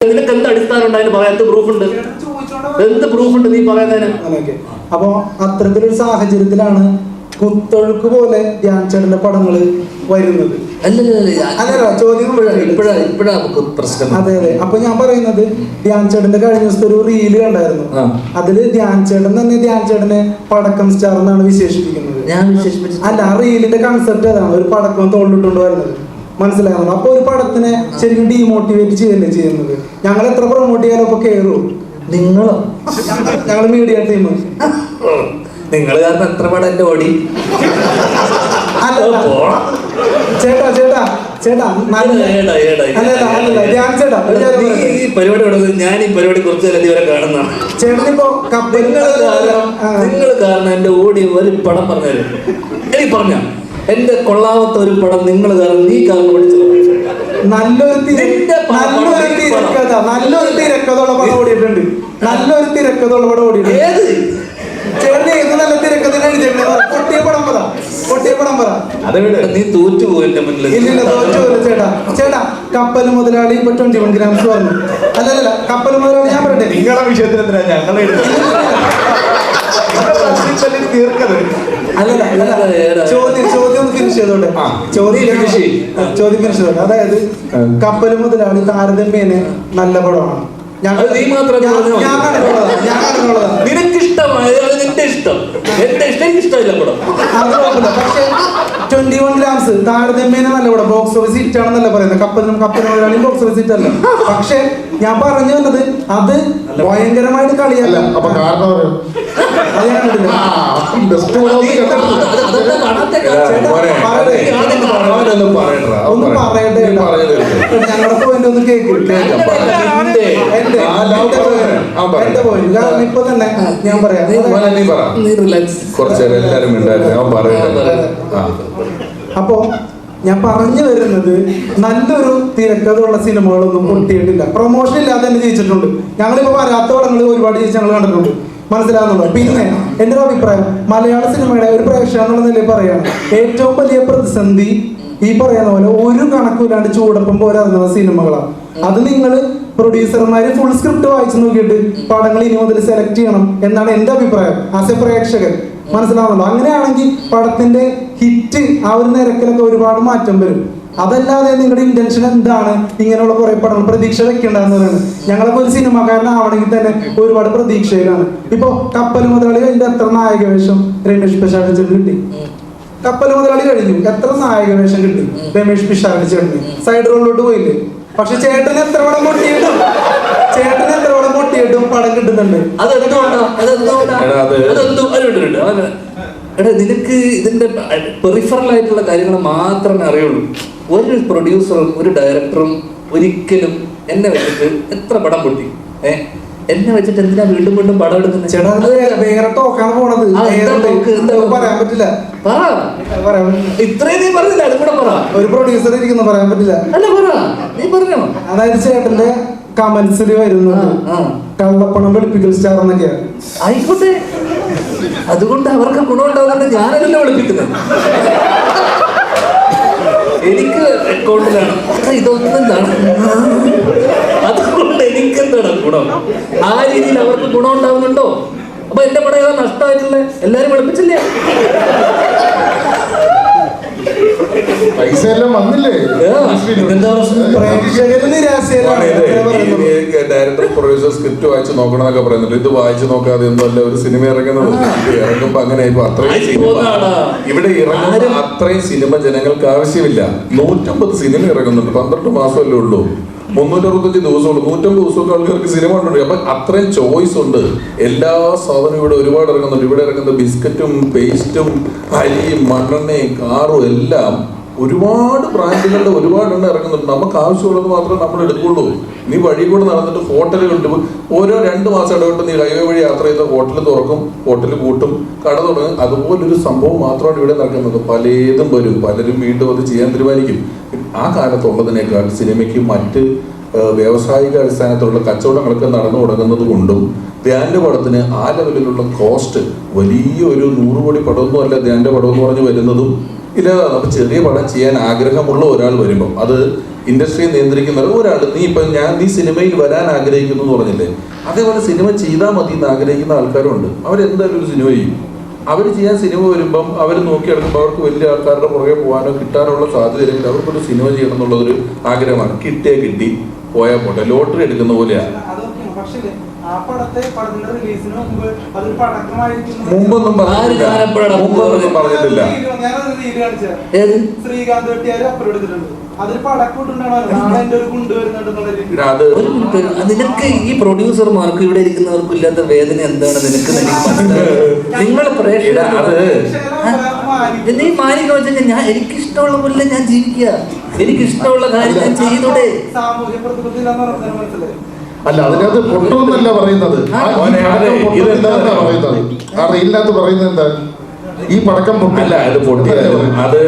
നിനക്ക് എന്ത് അടിസ്ഥാനം ഉണ്ടായാലും എന്ത് പ്രൂഫ് ഉണ്ട്. എന്ത് പ്രൂഫ് ഉണ്ട് നീ പറയുന്നതിന്? അപ്പൊ അത്തരത്തിലൊരു സാഹചര്യത്തിലാണ് കുത്തൊഴുക്ക് പോലെ ധ്യാൻ ചേട്ടന്റെ പടങ്ങൾ വരുന്നത്. അതെ അതെ. അപ്പൊ ഞാൻ പറയുന്നത് ധ്യാൻ ചേട്ടന്റെ കഴിഞ്ഞ ദിവസത്തെ ഒരു റീൽ കണ്ടായിരുന്നു. അതിൽ ധ്യാൻ ചേട്ടൻ തന്നെ ധ്യാൻ ചേട്ടനെ പടക്കം സ്റ്റാർ എന്നാണ് വിശേഷിപ്പിക്കുന്നത്. അല്ല ആ റീലിന്റെ കൺസെപ്റ്റ് അതാണ് ഒരു പടക്കം തോളിലിട്ടുകൊണ്ട് വരുന്നത്. മനസ്സിലാകുന്നത് അപ്പോൾ ഒരു പടത്തിനെ ശരിക്കും ഡീമോട്ടിവേറ്റ് ചെയ്യല്ലേ ചെയ്യുന്നത്? ഞങ്ങൾ എത്ര പ്രൊമോട്ട് ചെയ്യാനോ ഒക്കെ കയറും നിങ്ങളോ? ഞങ്ങൾ മീഡിയ ടീം നിങ്ങൾ കാരണം എത്ര പടം എന്റെ ഓടി. ചേട്ടാ ചേട്ടാ ചേട്ടാ ഞാൻ ചേട്ടാ. ഈ പരിപാടി ഞാൻ ഈ പരിപാടി കുറച്ചു ഇവരെ കാണുന്നതാണ്. ചേട്ടനിപ്പോ നിങ്ങൾ കാരണം നിങ്ങൾ കാരണം എന്റെ ഓടി ഒരു പടം പറഞ്ഞു തരും എനിക്ക് പറഞ്ഞ. എന്റെ കൊള്ളാവത്ത ഒരു പടം നിങ്ങൾ കാരണം നീ കാരണം പഠിച്ചു നല്ലൊരു നല്ലൊരു തിരക്കഥ നല്ലൊരു തിരക്കഥയുള്ള പടം ഓടിയിട്ടുണ്ട്. നല്ലൊരു തിരക്കഥയുള്ള പടം ഓടിയിട്ടുണ്ട്. ഏത്? ചേട്ടൻ ഏത് നല്ല തിരക്കഥ എഴുതിയിട്ടുണ്ട്? പൊട്ടിയ പടം പറ. പൊട്ടിയ പടം പറ. അതെവിടെ നീ തോറ്റു ഇല്ലില്ല ചേട്ടാ ചേട്ടാ കപ്പൽ മുതലാളി ഇപ്പൊ ട്വന്റി വൺ ഗ്രാംസ് പറഞ്ഞു അല്ലല്ല കപ്പൽ മുതലാളി ഞാൻ പറയട്ടെ. നിങ്ങളുടെ വിഷയത്തിൽ എന്തിനാ തീർക്കത് അല്ലല്ല. ചോദ്യം. ചോദ്യം ഫിനിഷ് ചെയ്തോട്ടെ. ചോദ്യം finish ചോദ്യം ഫിനിഷ് ചെയ്തോട്ടെ അതായത് കപ്പൽ മുതലാളി താരതമ്യേന നല്ല പടമാണ്. അത് നീ മാത്രം നിനക്ക് ഇഷ്ടമായത് അത് നിന്റെ ഇഷ്ടം. എന്റെ ഇഷ്ടം എനിക്ക് ഇഷ്ടമില്ല പടം. അത് പക്ഷേ ട്വന്റി വൺ ഗ്രാംസ് താരതമ്യേന നല്ല പടം. ബോക്സ് ഓഫീസ് ഹിറ്റ് ആണെന്നല്ല പറയുന്നത്. കപ്പലിനും കപ്പൽ ബോക്സ് ഓഫീസ് ഹിറ്റ് അല്ല. പക്ഷേ ഞാൻ പറഞ്ഞു വന്നത് അത് ഭയങ്കരമായിട്ട് കളിയല്ല അപ്പൊ കാരണം അത് ഞാൻ കണ്ടില്ല ഒന്ന് പറയട്ടെ. ഞങ്ങളുടെ പോയിന്റ് ഒന്ന് കേൾക്കും. കേൾക്കാം, പറ. എന്റെ. കാരണം ഇപ്പൊ തന്നെ ഞാൻ പറയാം. അപ്പോ ഞാൻ പറഞ്ഞു വരുന്നത് നല്ലൊരു തിരക്കഥയുള്ള സിനിമകളൊന്നും പൊട്ടിയിട്ടില്ല. പ്രൊമോഷൻ ഇല്ലാതെ തന്നെ ജയിച്ചിട്ടുണ്ട്. ഞങ്ങളിപ്പോ വരാത്ത പടങ്ങൾ ഒരുപാട് ജയിച്ച് ഞങ്ങൾ കണ്ടിട്ടുണ്ട്. മനസ്സിലാകുന്നുണ്ടോ പിന്നെ ഒരു അഭിപ്രായം മലയാള സിനിമയുടെ ഒരു പ്രേക്ഷക എന്നുള്ള നിലയിൽ പറയാണ് ഏറ്റവും വലിയ പ്രതിസന്ധി ഈ പറയുന്ന പോലെ ഒരു കണക്കില്ലാണ്ട് ചൂടപ്പം പോലെ ഇറങ്ങുന്ന സിനിമകളാണ്. അത് നിങ്ങൾ പ്രൊഡ്യൂസർമാര് ഫുൾ സ്ക്രിപ്റ്റ് വായിച്ചു നോക്കിയിട്ട് പടങ്ങൾ ഇനി മുതൽ സെലക്ട് ചെയ്യണം എന്നാണ് എന്റെ അഭിപ്രായം ആസ് എ പ്രേക്ഷകൻ. മനസ്സിലാവുന്നുണ്ടോ? അങ്ങനെയാണെങ്കിൽ പടത്തിന്റെ ഹിറ്റ് ആ ഒരു നിരക്കിലൊക്കെ ഒരുപാട് മാറ്റം വരും. അതല്ലാതെ നിങ്ങളുടെ ഇന്റൻഷൻ എന്താണ്? ഇങ്ങനെയുള്ള കുറെ പടങ്ങൾ പ്രതീക്ഷ വെക്കേണ്ടതെന്നാണ് ഞങ്ങളൊക്കെ ഒരു സിനിമക്കാരനാവണമെങ്കിൽ തന്നെ ഒരുപാട് പ്രതീക്ഷയിലാണ്. ഇപ്പൊ കപ്പൽ മുതലാളി കഴിഞ്ഞ എത്ര നായക വേഷം രമേഷ് പിഷാടി കിട്ടി? കപ്പൽ മുതലാളി കഴിഞ്ഞു. എത്ര നായക വേഷം കിട്ടി? രമേഷ് പിഷാടി ചേട്ടന്. സൈഡ് റോളിലോട്ട് പോയില്ലേ? പക്ഷെ ചേട്ടൻ എത്ര പടം പൊട്ടിയിട്ടും ചേട്ടൻ എത്ര പടം പൊട്ടിയിട്ടും പടം കിട്ടുന്നുണ്ട്. അത് എടാ, നിനക്ക് ഇതിന്റെ പെറിഫറൽ ആയിട്ടുള്ള കാര്യങ്ങൾ മാത്രമേ അറിയുള്ളൂ. ഒരു പ്രൊഡ്യൂസറും ഒരു ഡയറക്ടറും ഒരിക്കലും എന്നെ വെച്ചിട്ട് എത്ര പടം പൊട്ടി? ഏ? എന്നെ വെച്ചിട്ട് എന്തിനാ വീണ്ടും വീണ്ടും പടം എടുക്കുന്നത്? ചേട്ടാ വേറെ ടോക്കാണ് പോണത്. പറയാൻ പറ്റില്ല. ഇത്രയും നീ പറഞ്ഞില്ല അതും കൂടെ പറ. ഒരു പ്രൊഡ്യൂസർ ഇരിക്കുന്നു പറയാൻ പറ്റില്ല. അല്ല പറ. നീ പറഞ്ഞോ. അതായത് ചേട്ടന്റെ കമന്റ്സിൽ വരുന്നത്. കള്ളപ്പണം വെളുപ്പിക്കൽ സ്റ്റാർ എന്നൊക്കെയാണ്. ആയിക്കോട്ടെ. അതുകൊണ്ട് അവർക്ക് ഗുണമുണ്ടാകുന്നുണ്ട് ഞാനല്ലോ വിളിപ്പിക്കുന്നത്? എനിക്ക് അക്കൗണ്ടിലാണ് ഇതൊന്നും നടക്കുന്ന അതുകൊണ്ട് എനിക്ക് എന്താണ് ഗുണം? ആ രീതിയിൽ അവർക്ക് ഗുണം ഉണ്ടാവുന്നുണ്ടോ അപ്പൊ എന്റെ പടം ഏതാ നഷ്ടമായിട്ടുള്ള എല്ലാരും വിളിപ്പിച്ചില്ലേ? പൈസ എല്ലാം വന്നില്ലേ? ഡയറക്ടർ പ്രൊഡ്യൂസർ സ്ക്രിപ്റ്റ് വായിച്ച് നോക്കണമെന്നൊക്കെ പറയുന്നുണ്ട്. ഇത് വായിച്ച് നോക്കാതെ ഒന്നുമല്ല ഒരു സിനിമ ഇറങ്ങുന്നത്? ഇറങ്ങുമ്പോ അങ്ങനെ ഇപ്പൊ അത്രയും സിനിമ ഇവിടെ ഇറങ്ങുന്ന അത്രയും സിനിമ ജനങ്ങൾക്ക് ആവശ്യമില്ല. നൂറ്റമ്പത് സിനിമ ഇറങ്ങുന്നുണ്ട്. പന്ത്രണ്ട് മാസമല്ലേ ഉള്ളൂ. മുന്നൂറ്ററുപത്തഞ്ച് ദിവസമുള്ളൂ നൂറ്റമ്പത് ദിവസമൊക്കെ ആൾക്കാർക്ക് സിനിമ ഉണ്ട് അപ്പൊ അത്രയും ചോയ്സ് ഉണ്ട്. എല്ലാ സാധനവും ഇവിടെ ഒരുപാട് ഇറങ്ങുന്നുണ്ട്. ഇവിടെ ഇറങ്ങുന്ന ബിസ്ക്കറ്റും പേസ്റ്റും അരിയും മണ്ണെണ്ണയും കാറും എല്ലാം ഒരുപാട് ബ്രാൻഡുകളുടെ ഒരുപാട് എണ്ണം ഇറങ്ങുന്നുണ്ട്. നമുക്ക് ആവശ്യമുള്ളത് മാത്രമേ നമ്മൾ എടുക്കുള്ളൂ. നീ വഴി കൂടെ നടന്നിട്ട് ഹോട്ടലുകളുണ്ട് ഓരോ രണ്ട് മാസം ഇടവിട്ട് നീ ഹൈവേ വഴി യാത്ര ചെയ്ത ഹോട്ടൽ തുറക്കും ഹോട്ടൽ കൂട്ടും കട തുടങ്ങും. അതുപോലൊരു സംഭവം മാത്രമാണ് ഇവിടെ നടക്കുന്നത്. പലതും വരും. പലരും വീണ്ടും അത് ചെയ്യാൻ തീരുമാനിക്കും. ആ കാലത്തുള്ളതിനേക്കാൾ സിനിമയ്ക്ക് മറ്റ് വ്യാവസായിക അടിസ്ഥാനത്തിലുള്ള കച്ചവടങ്ങളൊക്കെ നടന്നു തുടങ്ങുന്നത് കൊണ്ടും ധ്യാന്റെ പടത്തിന് ആ ലെവലിലുള്ള കോസ്റ്റ് വലിയ ഒരു നൂറ് കോടി പടമൊന്നും അല്ല ധ്യാന്റെ പടം എന്ന് പറഞ്ഞ് വരുന്നതും ഇല്ല അപ്പൊ ചെറിയ പടം ചെയ്യാൻ ആഗ്രഹമുള്ള ഒരാൾ വരുമ്പോൾ അത് ഇൻഡസ്ട്രിയെ നിയന്ത്രിക്കുന്ന ഒരാൾ നീ ഇപ്പൊ ഞാൻ നീ സിനിമയിൽ വരാൻ ആഗ്രഹിക്കുന്നു എന്ന് പറഞ്ഞില്ലേ? അതേപോലെ സിനിമ ചെയ്താൽ മതി എന്ന് ആഗ്രഹിക്കുന്ന ആൾക്കാരുണ്ട്. അവരെന്തായാലും ഒരു സിനിമ ചെയ്യും. അവർ ചെയ്യാൻ സിനിമ വരുമ്പം അവർ നോക്കിയെടുക്കുമ്പോൾ അവർക്ക് വലിയ ആൾക്കാരുടെ പുറകെ പോകാനോ കിട്ടാനുള്ള സാധ്യതയില്ലെങ്കിൽ അവർക്കൊരു സിനിമ ചെയ്യണം എന്നുള്ളൊരു ആഗ്രഹമാണ്. കിട്ടിയാൽ കിട്ടി പോയാൽ പോട്ടെ. ലോട്ടറി എടുക്കുന്ന പോലെയാണ് മുമ്പൊന്നും മുമ്പൊന്നും പറഞ്ഞിട്ടില്ല. ഏത്? ശ്രീകാന്ത് വെട്ടിയാര് ഒരു മിനിറ്റ് നിനക്ക് ഈ പ്രൊഡ്യൂസർമാർക്ക് ഇവിടെ ഇരിക്കുന്നവർക്കും ഇല്ലാത്ത വേദന എന്താണ്? നിനക്ക് എനിക്ക് നിങ്ങൾ അത് നീ മാനിക്കുന്ന വെച്ചാൽ ഞാൻ എനിക്കിഷ്ടമുള്ള പോലെ ഞാൻ ജീവിക്കുക. എനിക്കിഷ്ടമുള്ള കാര്യം ഞാൻ ചെയ്തൂടെ സാമൂഹ്യ പ്രതിബദ്ധത അല്ല അതിനകത്ത് പൊട്ടുമെന്നല്ല പറയുന്നത്. പറയുന്നത്? ആ റീലിനകത്ത് പറയുന്നത് എന്താ? ഈ പടക്കം പൊട്ടില്ല. അത് പൊട്ടിയാലും അത്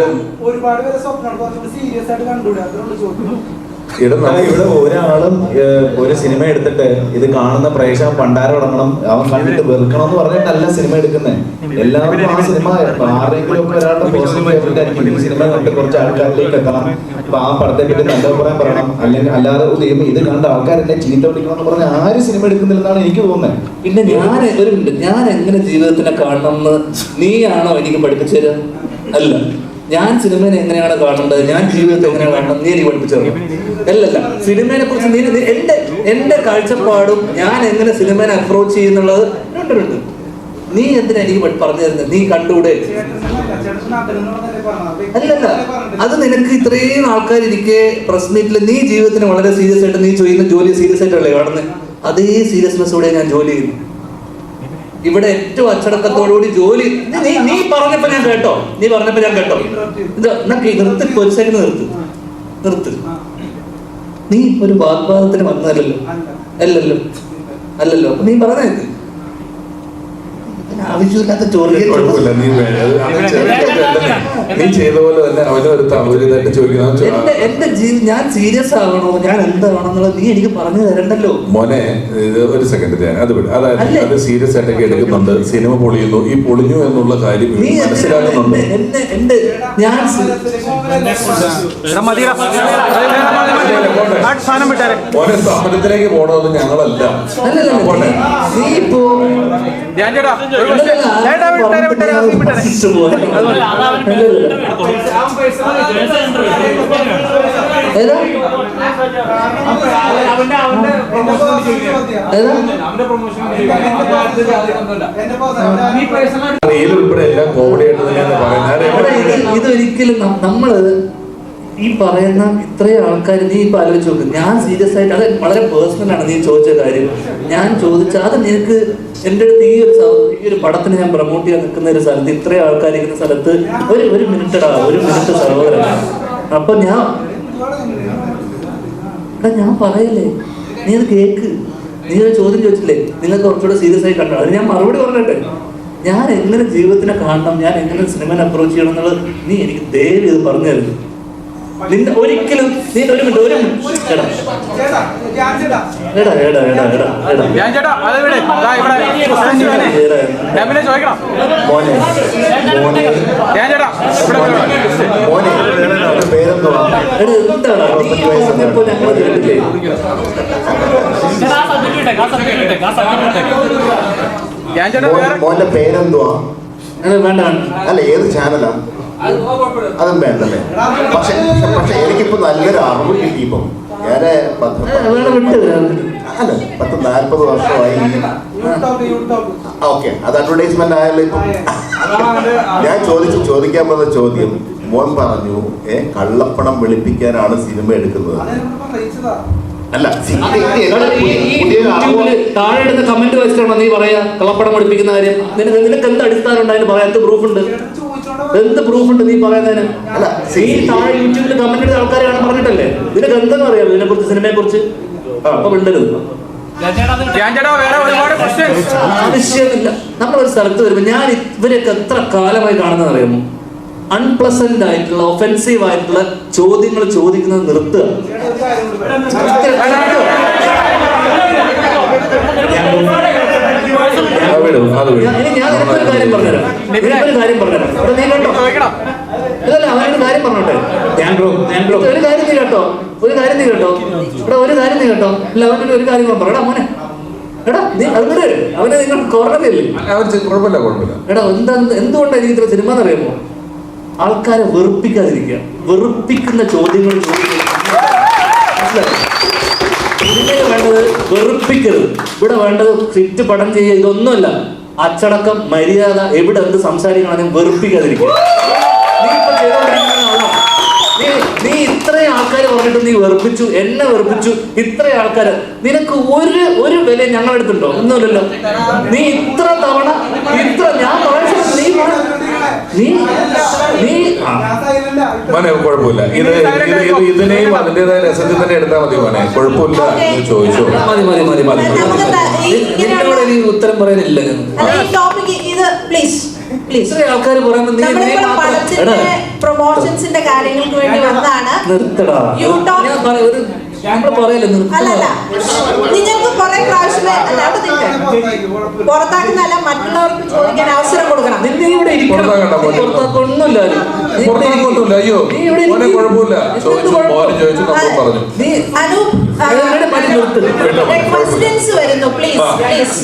ഒരുപാട് പേര് സ്വപ്നം സീരിയസ് ആയിട്ട് കണ്ടുകൂടെ അതുകൊണ്ട് ചോദിക്കുന്നു. ഇടുന്ന അല്ല, ഇവിടെ ഒരാളും ഒരു സിനിമ എടുത്തിട്ട് ഇത് കാണുന്ന പ്രേക്ഷകൻ പണ്ടാരം ഇടങ്ങണം അവൻ കണ്ടിട്ട് വെറുക്കണം എന്ന് പറഞ്ഞിട്ടല്ല സിനിമ എടുക്കുന്നത് എല്ലാവരും ആ സിനിമ ആരെങ്കിലും ഒക്കെ ഒരാളുടെ പോസിറ്റീവ് ഫേവറേറ്റ് ആയിരിക്കും. ഈ സിനിമ കണ്ട് കുറച്ച് ആൾക്കാരിലേക്ക് എത്തണം. അപ്പൊ ആ പടത്തെ പറ്റി നല്ല അഭിപ്രായം പറയണം. അല്ലെങ്കിൽ അല്ലാതെ ഇത് കണ്ട ആൾക്കാരെന്നെ ചീത്ത വിളിക്കണം എന്ന് പറഞ്ഞ ആരും സിനിമ എടുക്കുന്നില്ലെന്നാണ് എനിക്ക് തോന്നുന്നത് പിന്നെ ഞാൻ ഒരു ഞാൻ എങ്ങനെ ജീവിതത്തിനെ കാണണം എന്ന് നീയാണോ എനിക്ക് പഠിപ്പിച്ചു തരാ അല്ല. ഞാൻ സിനിമയെ എങ്ങനെയാണ് കാണേണ്ടത്? ഞാൻ ജീവിതത്തെ എങ്ങനെയാണ് കാണണം നീ എനിക്ക് പഠിപ്പിച്ചു തരണം അല്ലല്ല. സിനിമയെ കുറിച്ച് നീ എന്റെ എന്റെ കാഴ്ചപ്പാടും ഞാൻ എങ്ങനെ സിനിമയെ അപ്രോച്ച് ചെയ്യുന്നുള്ളത് രണ്ടുണ്ട് നീ എന്തിനാ എനിക്ക് പറഞ്ഞു തരുന്നത് നീ കണ്ടൂടെ അല്ലല്ല. അത് നിനക്ക് ഇത്രയും ആൾക്കാർ ഇരിക്കെ മീറ്റിൽ നീ ജീവിതത്തിന് വളരെ സീരിയസ് ആയിട്ട് നീ ചെയ്യുന്ന ജോലി സീരിയസ് ആയിട്ടല്ലേ കാണുന്നത് അതേ സീരിയസ്നെസ്സോടെ ഞാൻ ജോലി ചെയ്യുന്നു. ഇവിടെ ഏറ്റവും അച്ചടക്കത്തോടുകൂടി ജോലി. നീ- നീ പറഞ്ഞപ്പോ ഞാൻ കേട്ടോ. നീ പറഞ്ഞപ്പോ ഞാൻ കേട്ടോ. എന്നൊക്കെ നിർത്ത് ഒരു സെക്കൻഡ് നിർത്ത്. നിർത്ത്. നീ ഒരു വാഗ്വാദത്തിന് വന്നതല്ലല്ലോ. അല്ലല്ലോ. അല്ലല്ലോ. നീ പറഞ്ഞത് ആവശ്യമില്ലാത്ത ചോദ്യം കുഴപ്പമില്ല നീ. നീ ചെയ്ത പോലെ തന്നെ അവനെ ഒരു ത- ഒരു ചോദിക്കുന്ന. എന്റെ എന്റെ ജീവി ഞാൻ സീരിയസ് ആകണോ? ഞാൻ എന്താണെന്നുള്ളത് നീ എനിക്ക് പറഞ്ഞു തരണ്ടല്ലോ. മോനെ ഇത് ഒരു സെക്കൻഡ് ഞാൻ അത് വിടും. അതായത്? അത് സീരിയസ് ആയിട്ടൊക്കെ എടുക്കുന്നുണ്ട്. സിനിമ പൊളിയുന്നു. ഈ പൊളിഞ്ഞു എന്നുള്ള കാര്യം മനസ്സിലാക്കുന്നുണ്ട് ഞാൻ മോനെ സമരത്തിലേക്ക് പോണത് ഞങ്ങളല്ല. അല്ലല്ല പോട്ടെ. നീ ഇപ്പോ ഞാൻ ചേട്ടാ എല്ലാം കോമഡി ആയിട്ട് തന്നെയാണ് പറയുന്നത്. ഇതൊരിക്കലും നമ്മൾ ഈ പറയുന്ന ഇത്രയും ആൾക്കാർ നീ ഇപ്പൊ ആലോചിച്ച് നോക്ക്. ഞാൻ സീരിയസ് ആയിട്ട് അത് വളരെ പേഴ്സണൽ ആണ് നീ ചോദിച്ച കാര്യം. ഞാൻ ചോദിച്ച അത് നിനക്ക് എന്റെ അടുത്ത് ഈ ഒരു ഈ ഒരു പടത്തിന് ഞാൻ പ്രൊമോട്ട് ചെയ്യാൻ നിൽക്കുന്ന ഒരു സ്ഥലത്ത് ഇത്രയും ആൾക്കാർ ഇരിക്കുന്ന സ്ഥലത്ത് ഒരു ഒരു മിനിറ്റടാ ഒരു മിനിറ്റ് സഹോദരൻ അപ്പൊ ഞാൻ ഞാൻ പറയല്ലേ? നീ അത് കേക്ക്. നീ ഒരു ചോദ്യം ചോദിച്ചില്ലേ? നിങ്ങൾക്ക് കുറച്ചുകൂടെ സീരിയസ് ആയി കണ്ടോ? അത് ഞാൻ മറുപടി പറഞ്ഞിട്ടെ. ഞാൻ എങ്ങനെ ജീവിതത്തിനെ കാണണം? ഞാൻ എങ്ങനെ സിനിമനെ അപ്രോച്ച് ചെയ്യണം എന്നുള്ളത് നീ എനിക്ക് ദയവ് ഇത് പറഞ്ഞു തരുന്നു നിന്നെ ഒരിക്കലും നീ ഒരു മിനിറ്റ് ഒരു മോന്റെ പേരെന്തുവാ? വേണ്ട. അല്ല ഏത് ചാനലാ? അതും വേണ്ടല്ലേ? പക്ഷെ പക്ഷെ എനിക്കിപ്പോ നല്ലൊരു അറിവ് കിട്ടിയപ്പം. ഞാൻ പത്ത് ഏ, വേണ്ട വിട്ട് അല്ല പത്ത് നാല്പത് വർഷമായി. ഓക്കെ. അത് അഡ്വർടൈസ്മെന്റ് ആയാലും ഇപ്പം. ഞാൻ ചോദിച്ചു ചോദിക്കാൻ വന്ന ചോദ്യം മോൻ പറഞ്ഞു ഏ കള്ളപ്പണം വെളുപ്പിക്കാനാണ് സിനിമ എടുക്കുന്നത്. അല്ല താഴെ എടുത്ത കമന്റ് വെച്ചിട്ടാണോ നീ പറയാ കള്ളപ്പണം പഠിപ്പിക്കുന്ന കാര്യം. നിനക്ക് നിനക്ക് എന്ത് അടിസ്ഥാനം ഉണ്ടായാലും പറയാത്ത പ്രൂഫ് ഉണ്ട്. എന്ത് പ്രൂഫ് ഉണ്ട് നീ പറയുന്നതിന് അല്ല, നീ താഴെ യൂട്യൂബിൽ കമന്റ് ചെയ്ത ആൾക്കാരാണ് പറഞ്ഞിട്ടല്ലേ നിനക്ക് എന്തെന്ന് അറിയാം ഇതിനെ കുറിച്ച് സിനിമയെ കുറിച്ച് അപ്പൊ വിണ്ടരുത് ആവശ്യമില്ല നമ്മളൊരു സ്ഥലത്ത് വരുമ്പോൾ ഞാൻ ഇവരൊക്കെ എത്ര കാലമായി കാണുന്നത് അറിയാമോ അൺപ്ലസന്റ് ആയിട്ടുള്ള ഒഫെൻസീവ് ആയിട്ടുള്ള ചോദ്യങ്ങൾ ചോദിക്കുന്നത് നിർത്തുക ഞാൻ- ഞാൻ നിനക്കൊരു കാര്യം പറഞ്ഞുതരാം. നിനക്കൊരു കാര്യം പറഞ്ഞുതരാം. ഇവിടെ നീ കേട്ടോ. ഇതല്ല അവനൊരു കാര്യം പറഞ്ഞോട്ടെ. ഞാൻ ബ്രോ ഞാൻ ബ്രോ. ഒരു കാര്യം നീ കേട്ടോ. ഒരു കാര്യം നീ കേട്ടോ. ഇവിടെ ഒരു കാര്യം നീ കേട്ടോ. അല്ല അവനൊരു ഒരു കാര്യം പറഞ്ഞോടാ മോനെ. എടാ നീ അങ്ങനെ അവനെ നിങ്ങൾ കുഴപ്പമില്ല എടാ എന്താ എന്തുകൊണ്ടാണ് എനിക്ക് ഇത്ര സിനിമ എന്നറിയാമോ? ആൾക്കാരെ വെറുപ്പിക്കാതിരിക്കുക. വെറുപ്പിക്കുന്ന ചോദ്യങ്ങൾ ചോദിക്കുക. മനസ്സിലായോ? സിനിമയിൽ വേണ്ടത്? വെറുപ്പിക്കരുത്. ഇവിടെ വേണ്ടത് സിറ്റ് പടം ചെയ്യുക ഇതൊന്നുമല്ല. അച്ചടക്കം മര്യാദ എവിടെ എന്ത് സംസാരിക്കണം വെറുപ്പിക്കാതിരിക്കുക. നീ ഇത്രയും ആൾക്കാർ പറഞ്ഞിട്ട് നീ വെറുപ്പിച്ചു എന്നെ വെറുപ്പിച്ചു ഇത്രയും ആൾക്കാർ നിനക്ക് ഒരു ഒരു വില ഞങ്ങളെടുത്തുണ്ടോ ഒന്നുമില്ലല്ലോ. നീ ഇത്ര തവണ ഇത്ര ഞാൻ പറയുന്നത് നീ പറ- നീ നീ ആ. മോനെ കുഴപ്പമില്ല. ഇത് ഇത് ഇത് ഇതിനെയും അതിന്റെതായ രസത്തിൽ തന്നെ എടുത്താൽ മതി മോനെ. കുഴപ്പമില്ല എന്ന് ചോദിച്ചു. മതി മതി മതി മതി. നിന്നോട് ഉത്തരം പറയാനില്ല. ആൾക്കാർ പ്രൊമോഷൻസിന്റെ കാര്യങ്ങൾക്ക് വേണ്ടി വന്നതാണ് നിർത്തടാ. ഞാൻ പറയല്ലേ നിങ്ങൾക്ക് പുറത്താക്കുന്നല്ല മറ്റുള്ളവർക്ക് ചോദിക്കാൻ അവസരം കൊടുക്കണം നിന്നെ ഇവിടെ. നീ പുറത്താക്കൊന്നുമില്ല അയ്യോ കുഴപ്പമില്ല എന്ത് ചോദിച്ചു കുഴപ്പം? മോനെ ചോദിച്ചു നമ്മൾ പറഞ്ഞു നീ അനൂപ് ഇവിടെ പണി നിർത്ത് വിട്ടോ, കുഴപ്പമില്ല. ക്വസ്റ്റ്യൻസ് വരുന്നു പ്ലീസ്. പ്ലീസ്.